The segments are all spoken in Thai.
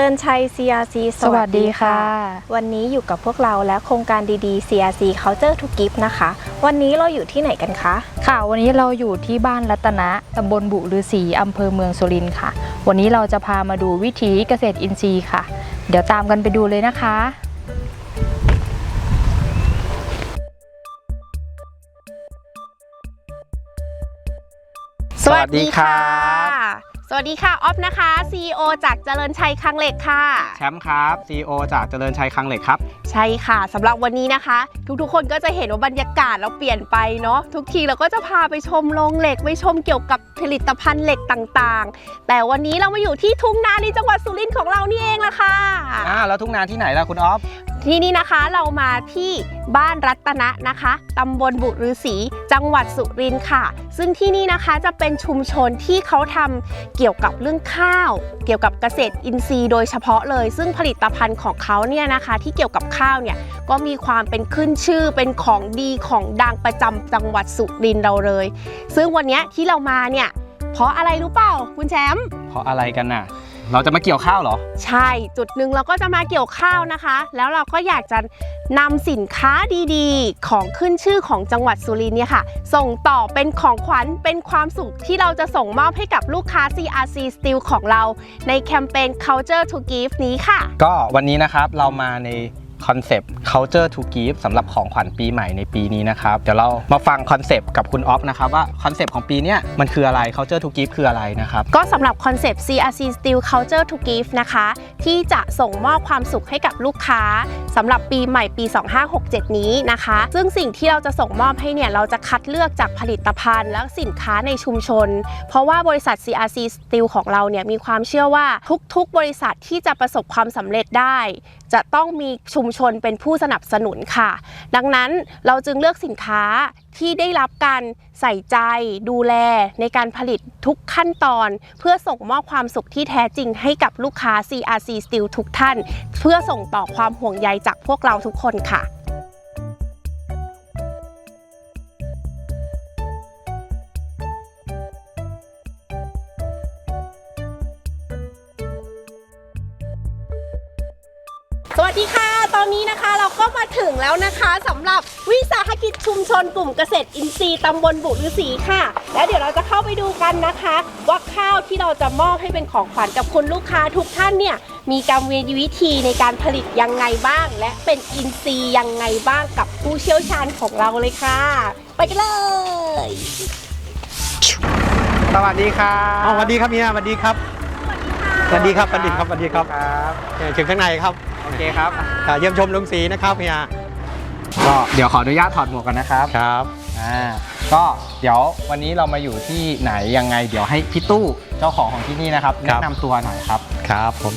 ริญชัย CRC สวัสดีค่ะ วันนี้อยู่กับพวกเราและโครงการดีๆ CRC Culture to Gift นะคะ วันนี้เราอยู่ที่ไหนกันคะ ค่ะ วันนี้เราอยู่ที่บ้านรัตนะตำบลบุรือศรีอำเภอเมืองสุรินทร์ค่ะ วันนี้เราจะพามาดูวิถีเกษตรอินทรีย์ค่ะ เดี๋ยวตามกันไปดูเลยนะคะสวัสดีครับ สวัสดีค่ะ ออฟนะคะ CEO จากเจริญชัยคลังเหล็กค่ะ แชมป์ครับ CEO จากเจริญชัยคลังเหล็กครับ ใช่ค่ะสำหรับวันนี้นะคะ ทุกๆคนก็จะเห็นว่าบรรยากาศเราเปลี่ยนไปเนาะทุกทีเราก็จะพาไปชมโรงเหล็ก ไปชมเกี่ยวกับผลิตภัณฑ์เหล็กต่างๆ แต่วันนี้เรามาอยู่ที่ทุ่งนาในจังหวัดสุรินทร์ของเรานี่เองละค่ะ อ่าแล้วทุ่งนาที่ไหนล่ะคุณออฟที่นี่นะคะเรามาที่บ้านรัตนะนะคะตำบลบุรือศรีจังหวัดสุรินทร์ค่ะ ซึ่งที่นี่นะคะจะเป็นชุมชนที่เขาทำเกี่ยวกับเรื่องข้าว เกี่ยวกับเกษตรอินทรีย์ โดยเฉพาะเลย ซึ่งผลิตภัณฑ์ของเขาเนี่ยนะคะ ที่เกี่ยวกับข้าวเนี่ยก็มีความเป็นขึ้นชื่อเป็นของดีของดังประจำจังหวัดสุรินทร์เราเลย ซึ่งวันเนี้ยที่เรามาเนี่ยเพราะอะไรรู้เปล่าคุณแชมป์เพราะอะไรกันน่ะ เราจะมาเกี่ยวข้าวเหรอ ใช่จุดหนึ่งเราก็จะมาเกี่ยวข้าวนะคะ แล้วเราก็อยากจะนำสินค้าดีๆ ของขึ้นชื่อของจังหวัดสุรินทร์เนี่ยค่ะ ส่งต่อเป็นของขวัญเป็นความสุขที่เราจะส่งมอบให้กับลูกค้า CRC Steel ของเรา ในแคมเปญ Culture to Give นี้ค่ะ ก็วันนี้นะครับเรามาใน คอนเซปต์ culture to give สำหรับของขวัญปีใหม่ในปีนี้นะครับ เดี๋ยวเรามาฟังคอนเซปต์กับคุณออฟนะครับว่าคอนเซปต์ของปีเนี้ยมันคืออะไร culture to give คืออะไรนะครับ ก็สำหรับคอนเซปต์ CRC Steel Culture to Give นะคะ ที่จะส่งมอบความสุขให้กับลูกค้าสำหรับปีใหม่ปี 2567 นี้นะคะ ซึ่งสิ่งที่เราจะส่งมอบให้เนี่ยเราจะคัดเลือกจากผลิตภัณฑ์ และสินค้าในชุมชน เพราะว่าบริษัท CRC Steel ของเราเนี่ยมีความเชื่อว่าทุกๆ บริษัทที่จะประสบความสำเร็จได้ จะต้องมีชุมชนเป็นผู้สนับสนุนค่ะ ดังนั้นเราจึงเลือกสินค้าที่ได้รับการใส่ใจดูแลในการผลิตทุกขั้นตอน เพื่อส่งมอบความสุขที่แท้จริงให้กับลูกค้า CRC Steel ทุกท่าน เพื่อส่งต่อความห่วงใยจากพวกเราทุกคนค่ะสวัสดีค่ะ อนนี้นะคะเราก็มาถึงแล้วนะคะสำหรับวิสาหกิจชุมชนกลุ่มเกษตรอินทรีย์ตำบลบุรีศรีค่ะ แล้วเดี๋ยวเราจะเข้าไปดูกันนะคะ ว่าข้าวที่เราจะมอบให้เป็นของขวัญกับคุณลูกค้าทุกท่านเนี่ยมีกรรมวิธีในการผลิตยังไงบ้าง และเป็นอินทรีย์ยังไงบ้างกับผู้เชี่ยวชาญของเราเลยค่ะ ไปกันเลยสวัสดีครับเอาสวัสดีครับเฮียสวัสดีครับสวัสดีครับสวัสดีครับสวัสดีครับครับเอ่อเชิญข้างในครับ โอเคครับอ่าเยี่ยมชมลงสีนะครับเฮียก็เดี๋ยวขออนุญาตถอดหมวกกันนะครับครับ อ่าก็เดี๋ยววันนี้เรามาอยู่ที่ไหนยังไง เดี๋ยวให้พี่ตู้เจ้าของของที่นี่นะครับ ครัแนะบ นำตัวหน่อยครับ ครับผม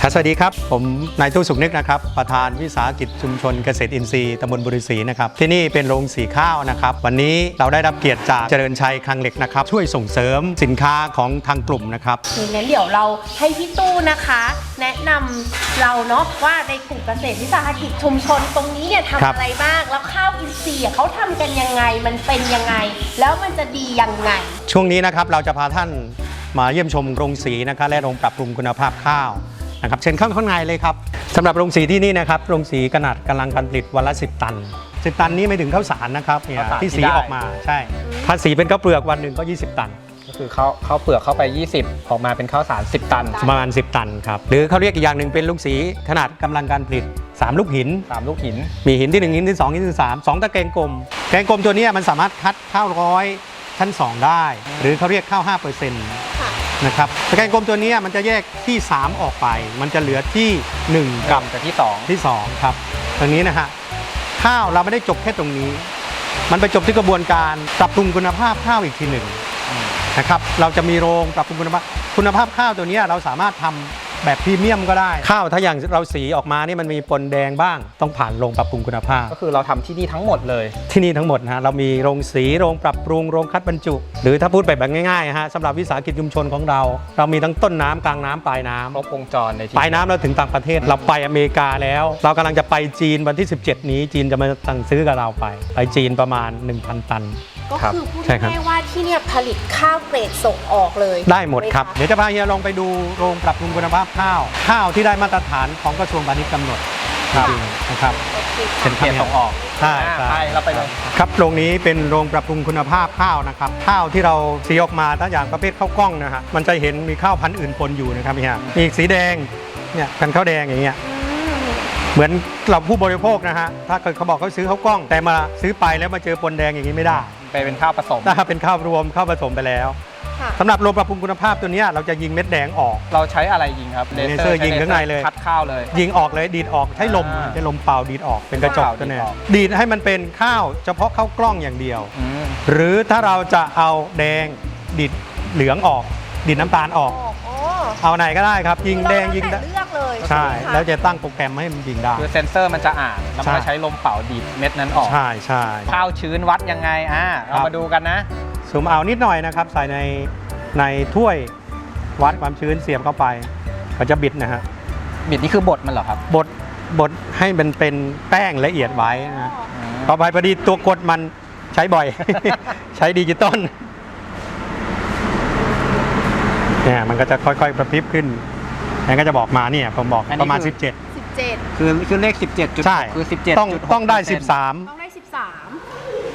ครับสวัสดีครับ ผมนายตู้สุขนึกนะครับ ประธานวิสาหกิจชุมชนเกษตรอินทรีย์ตำบลบุรีศรีนะครับ ที่นี่เป็นโรงสีข้าวนะครับ วันนี้เราได้รับเกียรติจากเจริญชัยคลังเหล็กนะครับ ช่วยส่งเสริมสินค้าของทางกลุ่มนะครับ งั้นเดี๋ยวเราให้พี่ตู้นะคะ แนะนำเราเนาะว่าในกลุ่มเกษตรวิสาหกิจชุมชนตรงนี้เนี่ยครัทำบอะไรบ้าง แล้วข้าวอินทรีย์อะเขาทำกันยังไงมันเป็นยังไง แล้วมันจะดียังไง ช่วงนี้นะครับเราจะพาท่านมาเยี่ยมชมโรงสีนะครับและโรงปรับปรุงคุณภาพข้าว นะครับเชิญเข้าข้างในเลยครับสำหรับโรงสีที่นี่นะครับโรงสีขนาดกำลังการผลิตวันละ 10 ตัน 10 ตันนี้ไม่ถึงข้าวสารนะครับเนี่ยข้าวสารที่สีที่ได้ ออกมาใช่ถ้าสีเป็นข้าวเปลือกวันหนึ่งก็ 20 ตัน ก็คือเขาเขาเปลือกเข้าไป 20 ออกมาเป็นข้าวสาร 10 ตันประมาณ 10 ตันครับหรือเขาเรียกอีกอย่างหนึ่งเป็นลูกสีขนาดกำลังการผลิต 3 ลูกหิน3ลูกหิน มีหินที่ 1 หินที่ 2 หินที่ 3 2ตะแกรงกลมแกรงกลมตัวเนี้ยมันสามารถคัดข้าวร้อยชั้น 2 ได้ หรือเขาเรียกข้าว5% นะครับตะแกรงกลมตัวเนี้ยมันจะแยกที่ 3 ออกไป มันจะเหลือที่ 1 กับกับที่ที่ 2 ครับตรงนี้นะฮะข้าวเราไม่ได้จบแค่ตรงนี้ มันไปจบที่กระบวนการปรับปรุงคุณภาพข้าวอีกทีหนึ่งนะครับเราจะมีโรงปรับปรุงคุณภาพคุณภาพข้าวตัวเนี้ยเราสามารถทำ แบบพรีเมียมก็ได้ ข้าวถ้าอย่างเราสีออกมานี่มันมีปนแดงบ้าง ต้องผ่านโรงปรับปรุงคุณภาพ2ก็คือเราทำที่นี่ทั้งหมดเลย ที่นี่ทั้งหมดนะฮะเรามีโรงสีโรงปรับปรุงโรงคัดบรรจุ หรือถ้าพูดแบบง่ายๆฮะสำหรับวิสาหกิจชุมชนของเรา เรามีทั้งต้นน้ำกลางน้ำปลายน้ำ ครบวงจรในที่ปลายน้ำเราถึงต่างประเทศเราไปอเมริกาแล้ว เรากำลังจะไปจีนวันที่ 17 นี้จีนจะมาสั่งซื้อกับเราไป ไปจีนประมาณ 1,000 ตัน ก็คือพูดใช่ครับ ง่ายๆว่าที่เนี่ยผลิตข้าวเกรดส่งออกเลยได้หมดครับ เดี๋ยวจะพาเฮียลองไปดูโรงปรับปรุงคุณภาพพข้าว ข้าวที่ได้มาตรฐานของกระทรวงพาณิชย์กำหนดจริงๆนะครับ เป็นเขตส่งออกใช่อ่าใช่ไปเราไปเลยครับโรงนี้เป็นโรงปรับปรุงคุณภาพข้าวนะครับ ข้าวที่เราสีออกมาถ้าอย่างประเภทข้าวกล้องนะฮะมันจะเห็นมีข้าวพันธุ์อื่นปนอยู่นะครับเนี่ยมีสีแดงเนี่ยกันข้าวแดงอย่างเงี้ยเหมือนเราผู้บริโภคนะฮะถ้าเกิดเขาบอกเขาซื้อข้าวกล้อง แต่มาซื้อไปแล้วมาเจอปนแดงอย่างนี้ไม่ได้ไปเป็นข้าวผสม ถ้าเป็นข้าวรวมข้าวผสมไปแล้ว ค่ะ สำหรับโรงปรับปรุงคุณภาพตัวเนี้ยเราจะยิงเม็ดแดงออก เราใช้อะไรยิงครับเลเซอร์ยิงข้างในเลย คัดข้าวเลย ยิงออกเลยดีดออกใช้ลมอ่าใช้ลมเป่าดีดออกเป็นกระจกเป่าตัวเนี้ดีดออก ดีดให้มันเป็นข้าวเฉพาะข้าวกล้องอย่างเดียว อืม หรือถ้าเราจะเอาแดงดิดเหลืองออกดิดน้ำตาลออกอ๋อเอาไหนก็ได้ครับยิงแดงยิงเราได้เลือกเลยใช่ ไหมคะแล้วจะตั้งโปรแกรมให้มันยิงได้ คือเซนเซอร์มันจะอ่าน แล้วมันใช่ จะใช้ลมเป่าดีดเม็ดนั้นออก ใช่ใช่ ข้าวชื้นวัดยังไง อ่า เราครับ มาดูกันนะ สูมเอานิดหน่อยนะครับ ใส่ในในถ้วยวัดความชื้นเสียบเข้าไปก็จะบิดนะฮะบิดนี่คือบดมันเหรอครับบดบดให้มันเป็นแป้งละเอียดไว้นะอืมต่อไปพอดีตัวกดมันใช้บ่อย ใช้ดิจิตอลเนี่ยมันก็จะค่อยๆประพริบขึ้นแล้วก็จะบอกมาเนี่ยผมบอกประมาณ17สิบเจ็ดคือคือเลข 17จุดใช่คือ17ต้องต้องได้ต้องได้สิบสาม13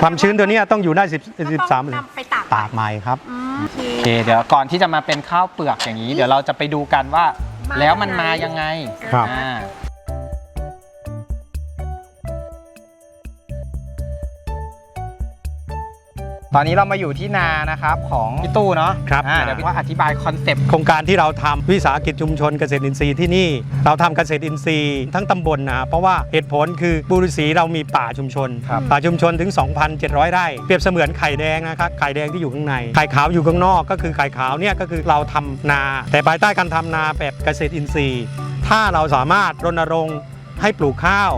ความชื้นตัวเนี้ยต้องอยู่ได้ก็10ต้อง13เลยนำไปตากตากใหม่ครับ อืมโอเค โอเคเดี๋ยวก่อนที่จะมาเป็นข้าวเปลือกอย่างนี้ เดี๋ยวเราจะไปดูกันว่ามาแล้วมันมายังไงครับ อ่า ตอนนี้เรามาอยู่ที่นานะครับของพี่ตู้เนาะครับอ่าเดี๋ยวพี่ว่าอธิบายคอนเซปต์โครงการที่เราทำวิสาหกิจชุมชนเกษตรอินทรีย์ที่นี่ เราทำเกษตรอินทรีย์ทั้งตำบลนะเพราะว่าเหตุผลคือบุรีศรีเรามีป่าชุมชน ครับ ป่าชุมชนถึง 2,700 ไร่ เปรียบเสมือนไข่แดงนะครับไข่แดงที่อยู่ข้างใน ไข่ขาวอยู่ข้างนอกก็คือไข่ขาวเนี่ยก็คือเราทำนา แต่ภายใต้การทำนาแบบเกษตรอินทรีย์ ถ้าเราสามารถรณรงค์ให้ปลูกข้าว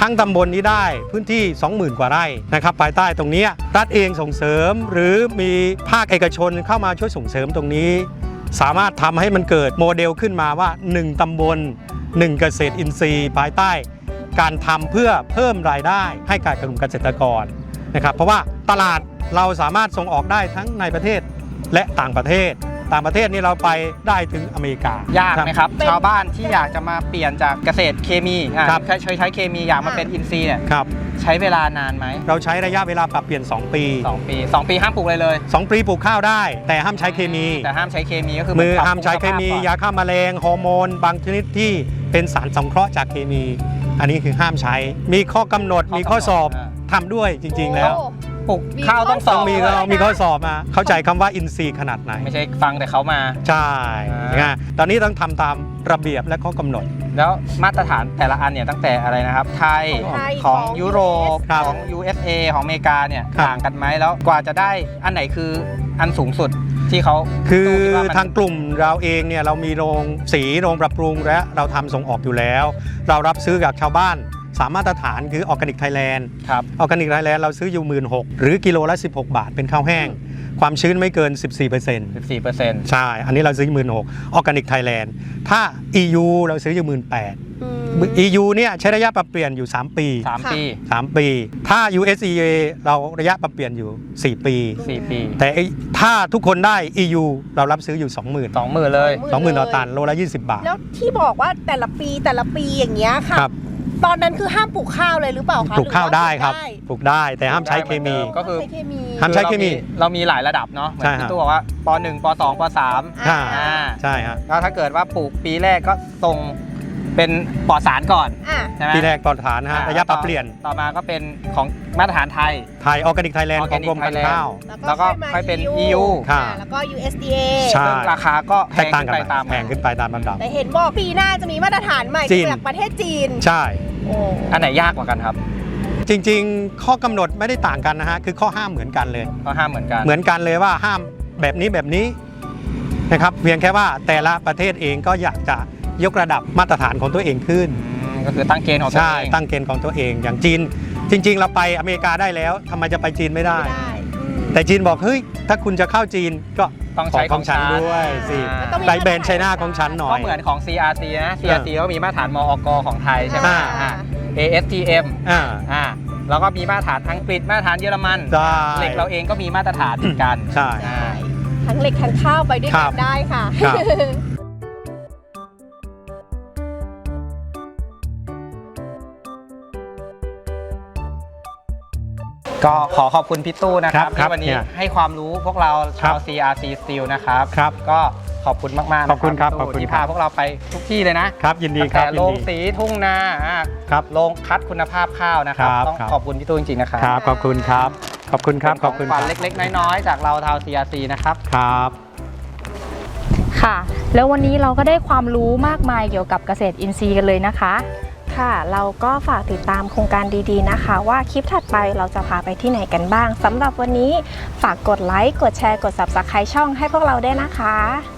ทั้งตำบลนี้ได้พื้นที่ 20,000 กว่าไร่นะครับภายใต้ตรงนี้รัฐเองส่งเสริม หรือมีภาคเอกชนเข้ามาช่วยส่งเสริมตรงนี้ สามารถทำให้มันเกิดโมเดลขึ้นมาว่า 1ตำบล 1 เกษตรอินทรีย์ ภายใต้ การทำเพื่อเพิ่มรายได้ให้กับกลุ่มเกษตรกรนะครับเพราะว่าตลาดเราสามารถส่งออกได้ทั้งในประเทศและต่างประเทศ ต่างประเทศนี่เราไปได้ถึงอเมริกา ยากไหมครับเป็นชาวบ้านที่อยากจะมาเปลี่ยนจากเกษตรเคมีอะครับใช้ใช้ใช้เคมีอยากมาเป็นอินทรีย์เนี่ยครับ ใช้เวลานานไหมเราใช้ระยะเวลาปรับเปลี่ยน 2 ปี สองปีสองปีห้ามปลูกเลยเลย2 ปีปลูกข้าวได้ แต่ห้ามใช้เคมี แต่ห้ามใช้เคมีก็คือมือปรับห้ามใช้เคมีปรุงสภาพก่อนยาฆ่าแมลงฮอร์โมน บางชนิดที่เป็นสารสังเคราะห์จากเคมี อันนี้คือห้ามใช้ มีข้อกำหนดมีข้อสอบทำด้วยจริง ๆ แล้วโอ้ ปลูกข้าวต้องสต้ออบงมีด้วยเรามีข้อสอบมาเข้าใจคำว่าอินทรีย์ขนาดไหน ไม่ใช่ฟังแต่เขามา ใช่อ่า นะตอนนี้ต้องทำตามระเบียบและข้อกำหนด แล้วมาตรฐานแต่ละอันเนี่ยตั้งแต่อะไรนะครับ ไทยของไทยของของยุโรปครับของ USA ของอเมริกาเนี่ยครับ ต่างกันไหมแล้วกว่าจะได้อันไหนคืออันสูงสุดที่เขาคือดูที่ว่ามันทางกลุ่มเราเองเนี่ยเรามีโรงสีโรงปรับปรุงและเราทำส่งออกอยู่แล้ว เรารับซื้อจากชาวบ้าน สามมาตรฐานคือออร์แกนิกไทยแลนด์ครับ ออร์แกนิกไทยแลนด์เราซื้ออยู่หมื่นหหรือกิโลละ 16 บาทเป็นข้าวแห้ง ความชื้นไม่เกิน 14% 14เปอร์เซ็นต์ใช่ อันนี้เราซื้อหมื่นหกออร์แกนิกไทยแลนด์ถ้า EU เราซื้ออยู่หมื่นแปดอืม EU เนี่ยใช้ระยะปรับเปลี่ยนอยู่ 3 ปีสามค่ะปี 3 ปี ถ้า USEA เราระยะปรับเปลี่ยนอยู่ 4 ปีสี่ปี แต่ไอ้ถ้าทุกคนได้ EU เรารับซื้ออยู่ 20,000สองหมื่นเลย 20,000 ต่อตัน โลละ 20 บาท แล้วที่บอกว่าแต่ละปีแต่ละปีอย่างเงี้ยค่ะครับ ตอนนั้นคือห้ามปลูกข้าวเลยหรือเปล่าคะปลูกข้าวหอได้ครับปปลูกได้แต่ห้ามใช้เคมี ก็คือ ใช้เคมีห้ามใช้เคมีเรามีหลายระดับเนาะเหมือใช่นฮะพี่ตู้บอกว่าป .1 ป .2 ป .3 อ่าอ่าใช่ฮะแล้วถ้าเกิดว่าปลูกปีแรกก็ส่ง เป็นปลอดสารก่อนอะ ใช่ไหมปีแรกปลอดฐานนะฮะอ่าระยะปรับเปลี่ยน ต่อมาก็เป็นของมาตรฐานไทย ไทยออร์แกนิกไทยแลนด์ของกรมการข้าว แล้วก็ค่อยเป็น EU ค่ะอ่าแล้วก็ USDA ใช่ ซึ่งราคาก็แพแตกงต่างขึ้นกันไปไปตามแพงขึ้นไปตามลำดับ แต่เห็นบอกปีหน้าจะมีมาตรฐานใหม่จีน จากประเทศจีนใช่ โอ้อันไหนยากกว่ากันครับจริง ๆ ข้อกำหนดไม่ได้ต่างกันนะฮะคือข้อห้ามเหมือนกันเลย ก็ห้ามเหมือนกันเหมือนกันเลยว่าห้ามแบบนี้แบบนี้นะครับ เพียงแค่ว่าแต่ละประเทศเองก็อยากจะ ยกระดับมาตรฐานของตัวเองขึ้นอืมก็คือตั้งเกณฑ์ของตัวใช่เองตั้งเกณฑ์ของตัวเอง อย่างจีน จริง ๆ เราไปอเมริกาได้แล้วทำไมจะไปจีนไม่ได้ไม่ได้อืมแต่จีนบอกเฮ้ยถ้าคุณจะเข้าจีนก็ต้องใช้ขของฉันของฉัน ด้วยสิอ่าต้องมีไดแบรนด์ไชน่าของฉันหน่อก็ย เหมือนของ CRC นะ CRC ก็มีมาตรฐานมอกของไทยใช่ไหมอ่า อ่า ASTM อ่าอ่าแล้วก็มีมาตรฐานอังกฤษมาตรฐานเยอรมัน ใช่เหล็กเราเองก็มีมาตรฐานเหมือนกันใช่ อ่า ทั้งเหล็กทั้งข้าวไปด้วยครักับ นได้ค่ะ ครับ ก็ขอขอบคุณพี่ตู้นะครับครับที่วันนี้เนี่ยให้ความรู้พวกเราชาวครับ CRC Steel นะครับครับก็ขอบคุณมากๆนะขอบคุณครับพี่ขอบตู้คุณที่ครัพาบพวกเราไปทุกที่เลยนะครับยินดีตั้งครับแต่ยิโรนงดี สีทุ่งนาอะครับโรงคัดคุณภาพข้าวนะครับครับต้องครับ ขอบคุณพี่ตู้จริงๆนะครับครับขอบคุณครับ ขอบคุณครับเป็นขอบคุณขควัรัญบเล็กๆ น้อยๆจากเราชาว CRC นะครับ ครับ ค่ะ แล้ววันนี้เราก็ได้ความรู้มากมายเกี่ยวกับเกษตรอินทรีย์กันเลยนะคะ ค่ะ เราก็ฝากติดตามโครงการดีๆนะคะ ว่าคลิปถัดไปเราจะพาไปที่ไหนกันบ้างสำหรับวันนี้ฝากกดไลค์กดแชร์กด Subscribe ช่องให้พวกเราได้วยนะคะ